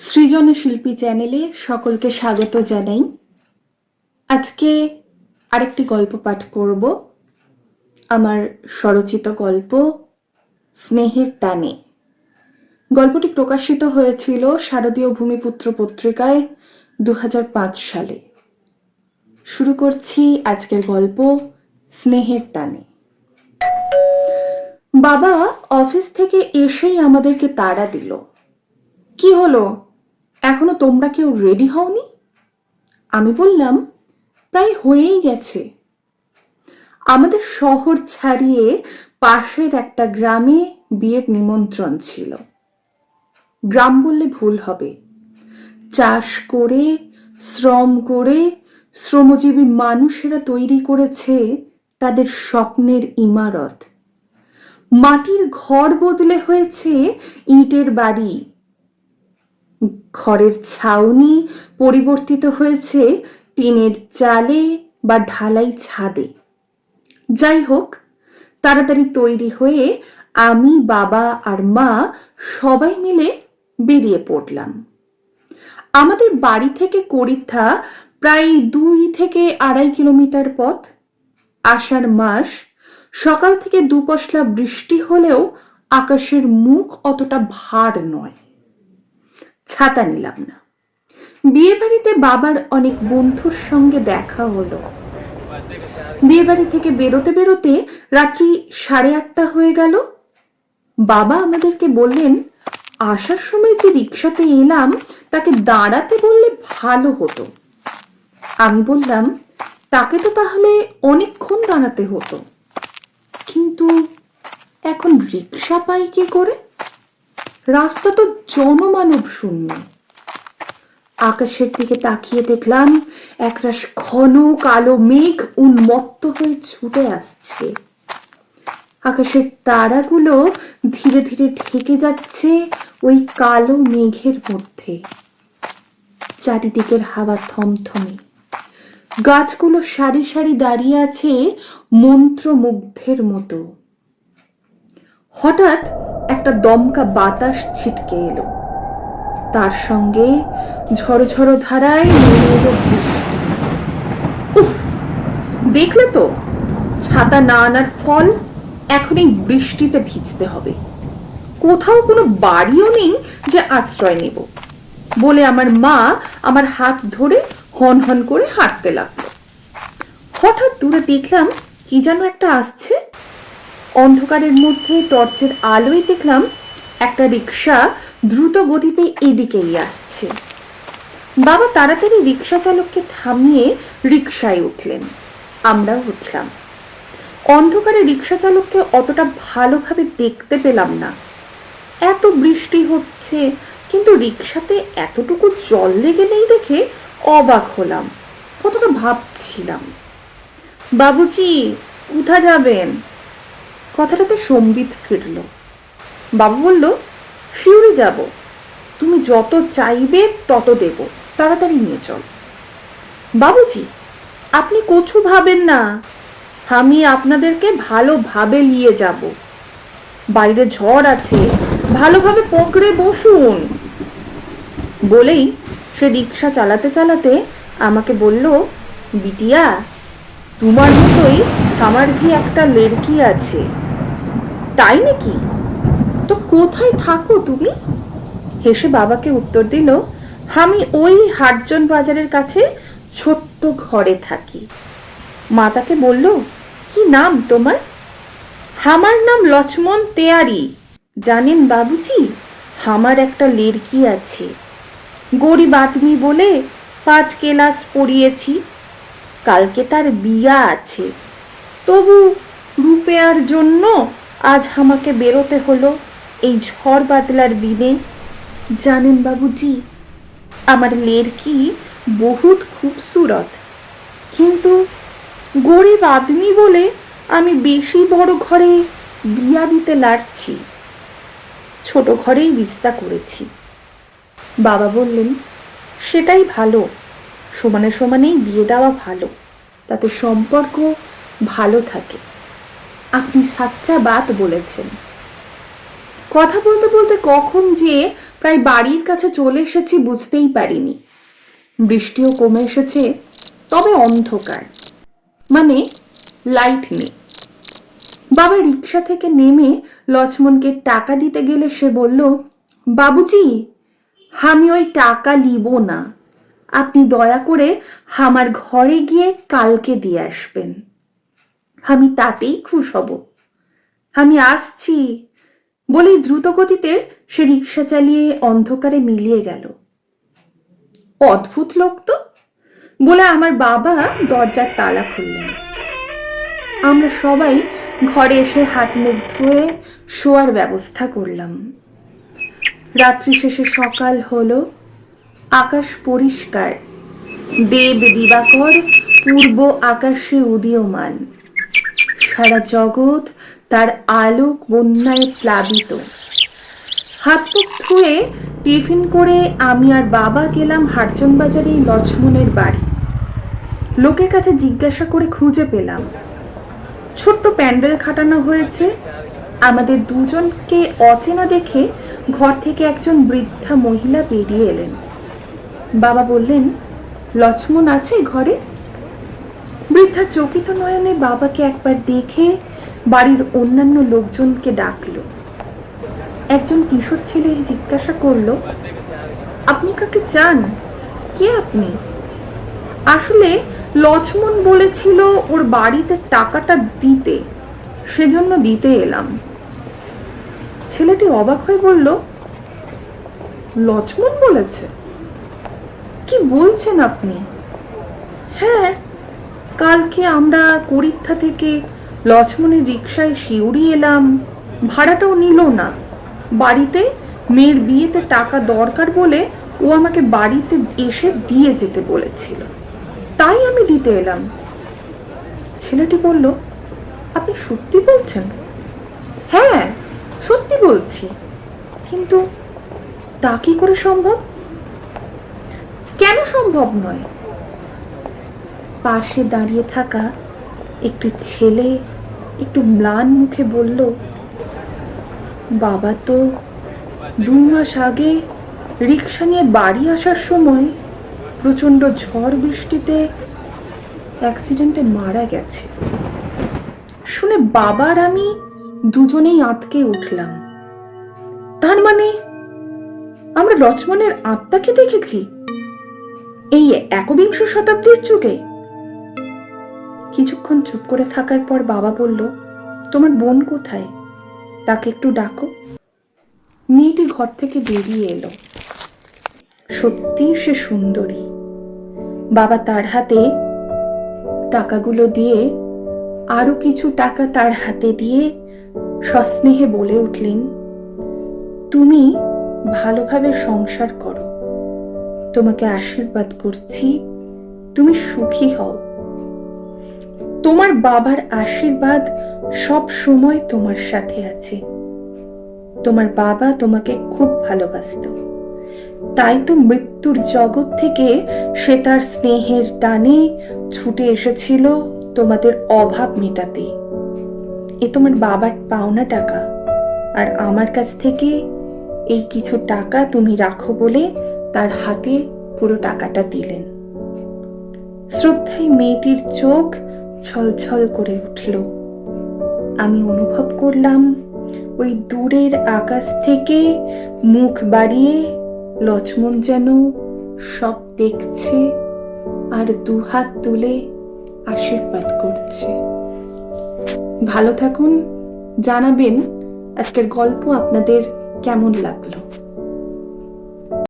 সৃজনে শিল্পী চ্যানেলে সকলকে স্বাগত জানাই। আজকে আরেকটি গল্প পাঠ করব। আমার স্বরচিত গল্প, স্নেহের টানে। গল্পটি প্রকাশিত হয়েছিল শারদীয় ভূমিপুত্র পত্রিকায় দু হাজার পাঁচ সালে। শুরু করছি আজকের গল্প, স্নেহের টানে। বাবা অফিস থেকে এসেই আমাদেরকে তাড়া দিল। কি হলো? এখনও তোমরা কেউ রেডি হওনি? আমি বললাম, প্রায় হয়েই গেছে। আমাদের শহর ছাড়িয়ে পাশের একটা গ্রামে বিয়ের নিমন্ত্রণ ছিল। গ্রাম বললে ভুল হবে। চাষ করে, শ্রম করে, শ্রমজীবী মানুষেরা তৈরি করেছে তাদের স্বপ্নের ইমারত। মাটির ঘর বদলে হয়েছে ইটের বাড়ি। ঘরের ছাউনি পরিবর্তিত হয়েছে টিনের চালে বা ঢালাই ছাদে। যাই হোক, তাড়াতাড়ি তৈরি হয়ে আমি, বাবা আর মা সবাই মিলে বেরিয়ে পড়লাম। আমাদের বাড়ি থেকে করিথা প্রায় দুই থেকে আড়াই কিলোমিটার পথ। আষাঢ় মাস, সকাল থেকে দুপশলা বৃষ্টি হলেও আকাশের মুখ অতটা ভার নয়। ছাতা নিলাম না। বিয়ে বাড়িতে বাবার অনেক বন্ধুর সঙ্গে দেখা হলো। বিয়ে বাড়ি থেকে বেরোতে বেরোতে রাত্রি সাড়ে আটটা হয়ে গেল। বাবা আমাদেরকে বললেন, আসার সময় যে রিক্সাতে এলাম, তাকে দাঁড়াতে বললে ভালো হতো। আমি বললাম, তাকে তো তাহলে অনেকক্ষণ দাঁড়াতে হতো। কিন্তু এখন রিক্সা পাই কি করে? রাস্তা তো জনমানব শূন্য। আকাশের দিকে তাকিয়ে দেখলাম একরাশ ঘন কালো মেঘ উন্মত্ত হয়ে ছুটে আসছে। আকাশের তারাগুলো ধীরে ধীরে ঢেকে যাচ্ছে ওই কালো মেঘের মধ্যে। চারিদিকের হাওয়া থমথমে। গাছগুলো সারি সারি দাঁড়িয়ে আছে মন্ত্রমুগ্ধের মতো। হঠাৎ একটা দমকা বাতাস ছিটকে এলো। তার সঙ্গে ঝড়ো ঝড়ো ধারায় উফ, দেখলে তো, ছাতা না আনার ফল এখন এই বৃষ্টিতে ভিজতে হবে। কোথাও কোনো বাড়িও নেই যে আশ্রয় নেব বলে আমার মা আমার হাত ধরে হন হন করে হাঁটতে লাগল। হঠাৎ দূরে দেখলাম কি যেন একটা আসছে। অন্ধকারের মধ্যে টর্চের আলোয় দেখলাম একটা রিক্সা দ্রুত গতিতে এদিকেই আসছে। বাবা তাড়াতাড়ি রিক্সা চালককে থামিয়ে রিক্সায় উঠলেন। আমরাও উঠলাম। অন্ধকারে রিক্সা চালককে অতটা ভালোভাবে দেখতে পেলাম না। এত বৃষ্টি হচ্ছে, কিন্তু রিক্সাতে এতটুকু জল লেগে নেই দেখে অবাক হলাম। কতটা ভাবছিলাম। বাবুজি, কোথা যাবেন? কথাটাতে সম্বিত ফিরল। বাবু বলল, শিউরে যাব। তুমি যত চাইবে তত দেব। তাড়াতাড়ি নিয়ে চল। বাবুজি, আপনি কচু ভাবেন না। আমি আপনাদেরকে ভালোভাবে নিয়ে যাব। বাইরে ঝড় আছে, ভালোভাবে পকড়ে বসুন। বলেই সে রিক্সা চালাতে চালাতে আমাকে বলল, বিটিয়া, তোমার মতোই আমার কি একটা লেড়কি আছে? তাই নাকি? তো কোথায় থাকো তুমি? হেসে বাবাকে উত্তর দিল, আমি ওই হাটজন বাজারের কাছে ছোট্ট ঘরে থাকি। মা তাকে বলল, কি নাম তোমার? আমার নাম লক্ষ্মণ তেয়ারি। জানেন বাবুজি, আমার একটা লেড়কি আছে। গরিব আদমি বলে পাঁচ কেলাস পড়িয়েছি কালকে তার বিয়া আছে। তবু রুপেয়ার জন্য আজ আমাকে বেরোতে হলো এই ঝড় বাদলার দিনে। জানেন বাবুজি, আমার লেরকি বহুত খুবসুরত। কিন্তু গরিব আদমি বলে আমি বেশি বড় ঘরে বিয়া দিতে লাড়ছি ছোট ঘরেই বিস্তা করেছি। বাবা বললেন, সেটাই ভালো। সমানে সমানেই বিয়ে দেওয়া ভালো। তাতে সম্পর্ক ভালো থাকে। আপনি সাচ্চা বাত বলেছেন। কথা বলতে বলতে কখন যে প্রায় বাড়ির কাছে চলে এসেছি বুঝতেই পারিনি। বৃষ্টিও কমে এসেছে, তবে অন্ধকার। মানে লাইট নেই। বাবা রিক্সা থেকে নেমে লক্ষ্মণকে টাকা দিতে গেলে সে বলল, বাবুজি, আমি ওই টাকা লিব না। আপনি দয়া করে আমার ঘরে গিয়ে কালকে দিয়ে আসবেন। আমি তাতেই খুশ হব। আমি আসছি। বলেই দ্রুত গতিতে সে রিক্সা চালিয়ে অন্ধকারে মিলিয়ে গেল। অদ্ভুত লোক তো? বলে আমার বাবা দরজার তালা খুললেন। আমরা সবাই ঘরে এসে হাত মুখ ধুয়ে শোয়ার ব্যবস্থা করলাম। রাত্রি শেষে সকাল হলো। আকাশ পরিষ্কার। দেব দিবাকর পূর্ব আকাশে উদীয়মান। সারা জগৎ তার আলোক বন্যায় প্লাবিত। হাত মুখ ধুয়ে টিফিন করে আমি আর বাবা গেলাম হারচন বাজারে লক্ষ্মণের বাড়ি। লোকের কাছে জিজ্ঞাসা করে খুঁজে পেলাম। ছোট্ট প্যান্ডেল খাটানো হয়েছে। আমাদের দুজনকে অচেনা দেখে ঘর থেকে একজন বৃদ্ধা মহিলা বেরিয়ে এলেন। বাবা বললেন লক্ষ্মণ আছে ঘরে? বৃদ্ধা চকিত নয়নে বাবাকে একবার দেখে বাড়ির অন্যান্য লোকজনকে ডাকলো। একজন কিশোর ছেলে জিজ্ঞাসা করল, আপনি কাকে চান? কে আপনি? আসলে লক্ষ্মণ বলেছিল ওর বাড়িতে টাকাটা দিতে, সেজন্য দিতে এলাম। ছেলেটি অবাক হয়ে বলল লক্ষ্মণ বলেছে? কি বলছেন আপনি? হ্যাঁ কালকে আমরা করিত্থা থেকে লক্ষ্মণের রিক্সায় শিউরি এলাম। ভাড়াটাও নিল না। বাড়িতে মেয়ের বিয়েতে টাকা দরকার বলে ও আমাকে বাড়িতে এসে দিয়ে যেতে বলেছিল। তাই আমি দিতে এলাম। ছেলেটি বলল, আপনি সত্যি বলছেন? হ্যাঁ সত্যি বলছি। কিন্তু তা কি করে সম্ভব? কেন সম্ভব নয়? পাশে দাঁড়িয়ে থাকা একটি ছেলে একটু ম্লান মুখে বলল, বাবা তো দু মাস আগে রিক্সা নিয়ে বাড়ি আসার সময় প্রচণ্ড ঝড় বৃষ্টিতে অ্যাক্সিডেন্টে মারা গেছে। শুনে বাবার আমি দুজনেই আঁতকে উঠলাম। তার মানে আমরা লক্ষ্মণের আত্মাকে দেখেছি? এই একবিংশ শতাব্দীর যুগে কিছুক্ষণ চুপ করে থাকার পর বাবা বলল, তোমার বোন কোথায়? তাকে একটু ডাকো। মেয়েটি ঘর থেকে বেরিয়ে এলো। সত্যি সে সুন্দরী। বাবা তার হাতে টাকাগুলো দিয়ে আরও কিছু টাকা তার হাতে দিয়ে সস্নেহে বলে উঠলেন, তুমি ভালোভাবে সংসার করো। তোমাকে আশীর্বাদ করছি। তুমি সুখী হও। তোমার বাবার আশীর্বাদ সব সময় তোমার সাথে আছে। তোমার বাবা তোমাকে খুব ভালোবাসত। তাই তো মৃত্যুর জগৎ থেকে সে তার স্নেহের টানে ছুটে এসেছিল তোমাদের অভাব মেটাতে। এ তোমার বাবার পাওনা টাকা। আর আমার কাছ থেকে এই কিছু টাকা তুমি রাখো বলে তার হাতে পুরো টাকাটা দিলেন। শ্রদ্ধায় মেয়েটির চোখ ছলছল করে উঠল। আমি অনুভব করলাম, ওই দূরের আকাশ থেকে মুখ বাড়িয়ে লক্ষ্মণ যেন সব দেখছে আর দুহাত তুলে আশীর্বাদ করছে। ভালো থাকুন, জানাবেন আজকের গল্প আপনাদের কেমন লাগল?